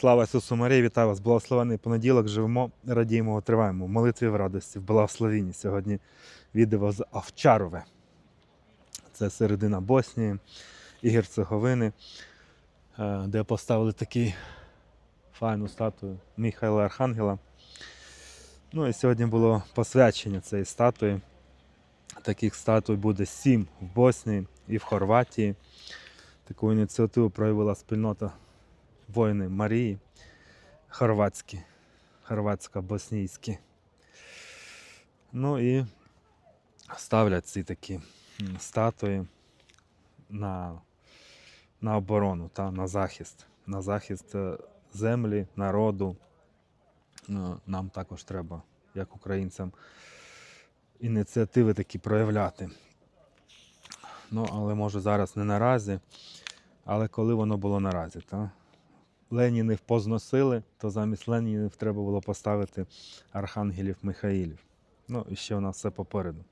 Слава Ісусу Марії, вітаю вас! Благословений понеділок. Живемо, радіємо, триваємо. В молитві в радості, в благословенні. Сьогодні відео з Овчарове. Це середина Боснії і Герцеговини, е, де поставили таку файну статую Михайла Архангела. Ну і сьогодні було посвячення цієї статуї. Таких статуй буде сім в Боснії і в Хорватії. Таку ініціативу проявила спільнота воїни Марії, хорватські, хорватсько-боснійські. Ну і ставлять ці такі статуї на, на оборону та на захист. На захист е, землі, народу. Ну, Нам також треба, як українцям, ініціативи такі проявляти. Ну, але може зараз не наразі, але коли воно було наразі. Та? Ленінів позносили, то замість Ленінів треба було поставити архангелів Михаїлів. Ну, і ще у нас все попереду.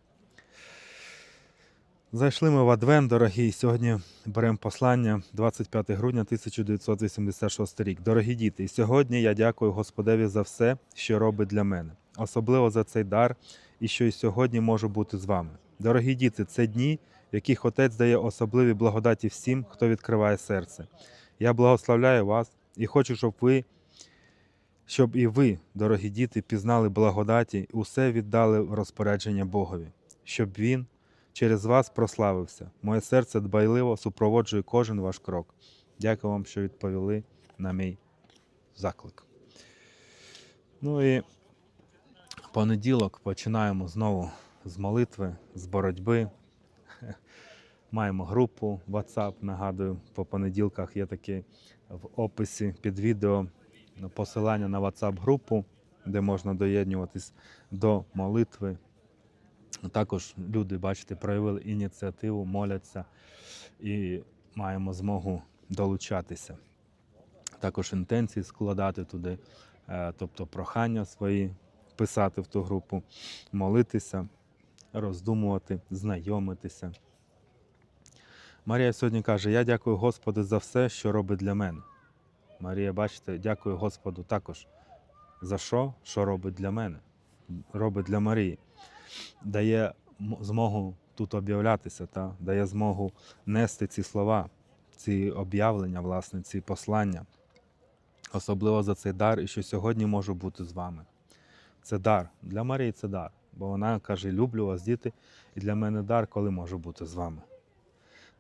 Зайшли ми в Адвент, дорогі. Сьогодні беремо послання 25 грудня 1986 рік. Дорогі діти, і сьогодні я дякую Господеві за все, що робить для мене, особливо за цей дар, і що і сьогодні можу бути з вами. Дорогі діти, це дні, в яких Отець дає особливі благодаті всім, хто відкриває серце. Я благословляю вас і хочу, щоб ви, щоб і ви, дорогі діти, пізнали благодаті і усе віддали в розпорядження Богові, щоб Він через вас прославився. Моє серце дбайливо супроводжує кожен ваш крок. Дякую вам, що відповіли на мій заклик. Ну і понеділок починаємо знову з молитви, з боротьби. Маємо групу WhatsApp, нагадую, по понеділках є такі в описі під відео посилання на WhatsApp групу, де можна доєднуватись до молитви. Також люди, бачите, проявили ініціативу, моляться і маємо змогу долучатися. Також інтенції складати туди, е, тобто прохання свої писати в ту групу, молитися, роздумувати, знайомитися. Марія сьогодні каже: Я дякую Господу за все, що робить для мене. Марія, бачите, дякую Господу також за що, що робить для мене, робить для Марії. Дає змогу тут об'являтися, та? дає змогу нести ці слова, ці об'явлення, власне, ці послання. Особливо за цей дар, і що сьогодні можу бути з вами. Це дар. Для Марії це дар. Бо вона каже: люблю вас, діти, і для мене дар, коли можу бути з вами.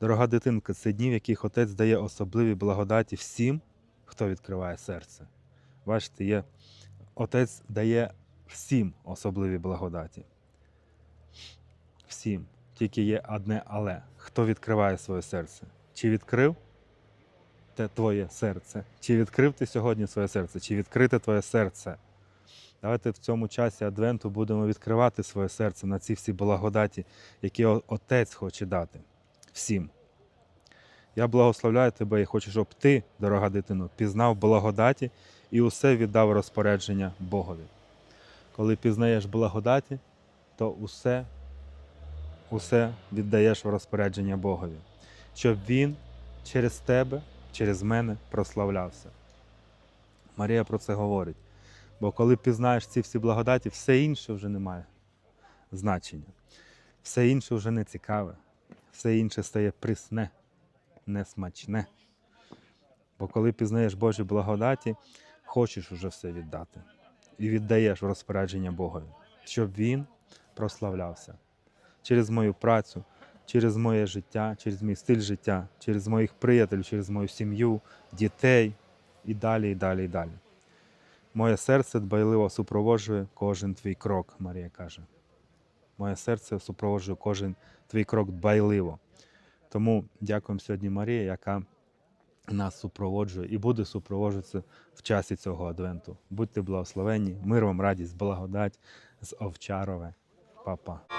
Дорога дитинка, це дні, в яких Отець дає особливі благодаті всім, хто відкриває серце. Бачите, є Отець дає всім особливі благодаті. Всім. Тільки є одне але. Хто відкриває своє серце? Чи відкрив те твоє серце? Чи відкрив ти сьогодні своє серце? Чи відкрите твоє серце? Давайте в цьому часі Адвенту будемо відкривати своє серце на ці всі благодаті, які Отець хоче дати всім. Я благословляю тебе і хочу, щоб ти, дорога дитино, пізнав благодаті і усе віддав розпорядження Богові. Коли пізнаєш благодаті, то усе, усе віддаєш в розпорядження Богові, щоб Він через тебе, через мене прославлявся. Марія про це говорить. Бо коли пізнаєш ці всі благодаті, все інше вже не має значення. Все інше вже не цікаве, все інше стає присне, несмачне. Бо коли пізнаєш Божі благодаті, хочеш уже все віддати. І віддаєш в розпорядження Богові, щоб Він прославлявся через мою працю, через моє життя, через мій стиль життя, через моїх приятелів, через мою сім'ю, дітей і далі, і далі, і далі. Моє серце дбайливо супроводжує кожен твій крок, Марія каже. Моє серце супроводжує кожен твій крок дбайливо. Тому дякуємо сьогодні Марії, яка нас супроводжує і буде супроводжуватися в часі цього адвенту. Будьте благословенні, мир вам, радість, благодать з Овчарове. Папа.